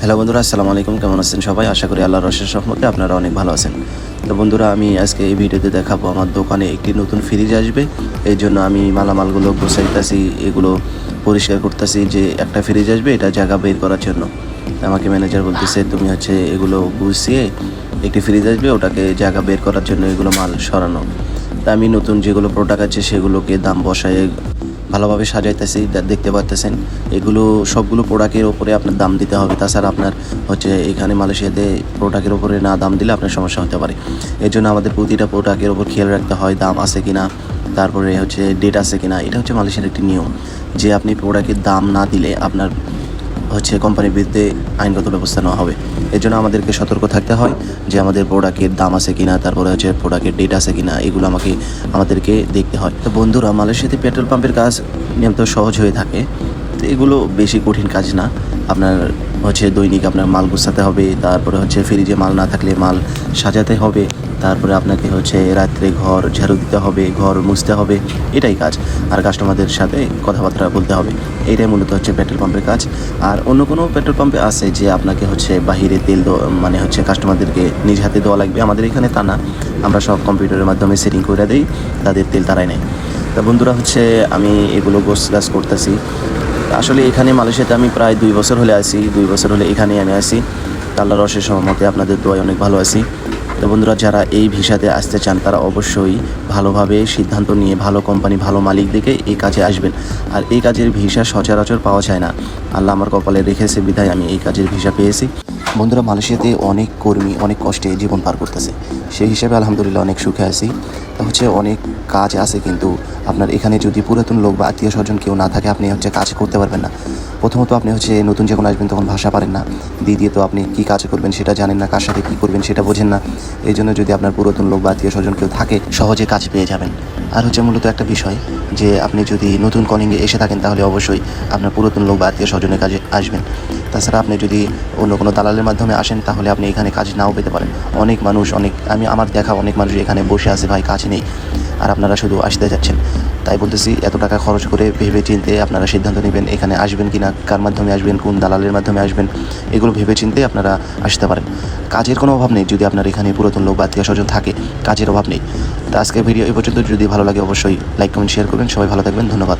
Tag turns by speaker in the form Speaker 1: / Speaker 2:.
Speaker 1: Hello বন্ধুরা, আসসালামু আলাইকুম। কেমন আছেন সবাই? আশা করি আল্লাহর রসের সহমতে আপনারা অনেক ভালো আছেন। তো বন্ধুরা, আমি আজকে এই ভিডিওতে দেখাবো, আমার দোকানে একটি নতুন ফ্রিজ আসবে। এই জন্য আমি মালামালগুলো গোছাইতেছি, এগুলো পরিষ্কার করতেছি যে একটা ফ্রিজ আসবে, এটা জায়গা বের করার জন্য। আমাকে ম্যানেজার বলতেছে, তুমি হচ্ছে এগুলো গুছিয়ে একটি ফ্রিজ আসবে, ওটাকে জায়গা বের করার জন্য এগুলো মাল সরানো। তা আমি নতুন যেগুলো প্রোডাক্ট আছে, সেগুলোকে দাম বসায় ভালোভাবে সাজাইতেছি দেখতে পারতেছেন। এগুলো সবগুলো প্রোডাক্টের ওপরে আপনার দাম দিতে হবে। তাছাড়া আপনার হচ্ছে এখানে মালয়েশিয়াতে প্রোডাক্টের ওপরে না দাম দিলে আপনার সমস্যা হতে পারে। এর জন্য আমাদের প্রতিটা প্রোডাক্টের ওপর খেয়াল রাখতে হয়, দাম আছে কি না তারপরে হচ্ছে ডেট আছে কি না এটা হচ্ছে মালয়েশিয়ার একটি নিয়ম। যে আপনি প্রোডাক্টের দাম না দিলে আপনার হচ্ছে কোম্পানির বিরুদ্ধে আইনগত ব্যবস্থা নেওয়া হবে। এর জন্য আমাদেরকে সতর্ক থাকতে হয় যে আমাদের প্রোডাক্টের দাম আছে কিনা, তারপরে হচ্ছে প্রোডাক্টের ডেট আছে কিনা, এগুলো আমাকে, আমাদেরকে দেখতে হয়। তো বন্ধুরা, মালয়েশিয়াতে পেট্রোল পাম্পের কাজ নিয়মিত সহজ হয়ে থাকে। তো এগুলো বেশি কঠিন কাজ না। আপনার হচ্ছে দৈনিক আপনার মাল গুছাতে হবে, তারপরে হচ্ছে ফ্রিজে মাল না থাকলে মাল সাজাতে হবে, তারপরে আপনাকে হচ্ছে রাত্রে ঘর ঝাড়ু দিতে হবে, ঘর মুছতে হবে, এটাই কাজ। আর কাস্টমারদের সাথে কথাবার্তা বলতে হবে, এটাই মূলত হচ্ছে পেট্রোল পাম্পের কাজ। আর অন্য কোনো পেট্রোল পাম্পে আছে যে আপনাকে হচ্ছে বাহিরে তেল মানে হচ্ছে কাস্টমারদেরকে নিজ হাতে দেওয়া লাগবে? আমাদের এখানে তা না। আমরা সব কম্পিউটারের মাধ্যমে সেটিং করে দিই, তাদের তেল তারাই নেয়। তা বন্ধুরা হচ্ছে আমি এগুলো গোস গাছ করতেছি। আসলে এখানে মালয়েশিয়াতে আমি প্রায় দুই বছর হলে আসি দুই বছর হলে এখানে আমি আসি আল্লাহর রসের সহমতে আপনাদের দোয়ায় অনেক ভালো আছি। তো বন্ধুরা, যারা এই ভিসাতে আসতে চান, তারা অবশ্যই ভালোভাবে সিদ্ধান্ত নিয়ে ভালো কোম্পানি, ভালো মালিক দেখে এই কাজে আসবেন। আর এই কাজের ভিসা সচরাচর পাওয়া যায় না। আল্লাহ আমার কপালে রেখেছে, বিধায় আমি এই কাজের ভিসা পেয়েছি। বন্ধুরা, মালয়েশিয়াতে অনেক কর্মী অনেক কষ্টে জীবন পার করতেছে। সেই হিসাবে আলহামদুলিল্লাহ অনেক সুখে আছি। তা হচ্ছে অনেক কাজ আছে কিন্তু আপনার এখানে যদি পুরাতন লোক বা আত্মীয় স্বজন কেউ না থাকে, আপনি হচ্ছে কাজ করতে পারবেন না। প্রথমত আপনি হচ্ছে নতুন যখন আসবেন তখন ভাষা পারেন না। দ্বিতীয়ত আপনি কী কাজ করবেন সেটা জানেন না, কার সাথে কী করবেন সেটা বোঝেন না। এই জন্য যদি আপনার পুরাতন লোক বা আত্মীয় স্বজন কেউ থাকে, সহজে কাজ পেয়ে যাবেন। আর হচ্ছে মূলত একটা বিষয় যে আপনি যদি নতুন কলিংয়ে এসে থাকেন, তাহলে অবশ্যই আপনার পুরাতন লোক বা আত্মীয় স্বজনের কাজে আসবেন। তাছাড়া আপনি যদি অন্য কোনো দালালের মাধ্যমে আসেন, তাহলে আপনি এখানে কাজ নাও পেতে পারেন। অনেক মানুষ, অনেক, আমি, আমার দেখা অনেক মানুষ এখানে বসে আছে ভাই কাজ নেই। আর আপনারা শুধু আসতে যাচ্ছেন। তাই বলতেছি, এত টাকা খরচ করে ভেবে চিনতে আপনারা সিদ্ধান্ত নেবেন এখানে আসবেন কি না কার মাধ্যমে আসবেন, কোন দালালের মাধ্যমে আসবেন, এগুলো ভেবে চিনতে আপনারা আসতে পারেন। কাজের কোনো অভাব নেই যদি আপনার এখানে পুরাতন লোক বা আত্মীয় স্বজন থাকে, কাজের অভাব নেই। তো আজকের ভিডিও এই পর্যন্ত। যদি ভালো লাগে অবশ্যই লাইক, কমেন্ট শেয়ার করবেন। সবাই ভালো থাকবেন। ধন্যবাদ।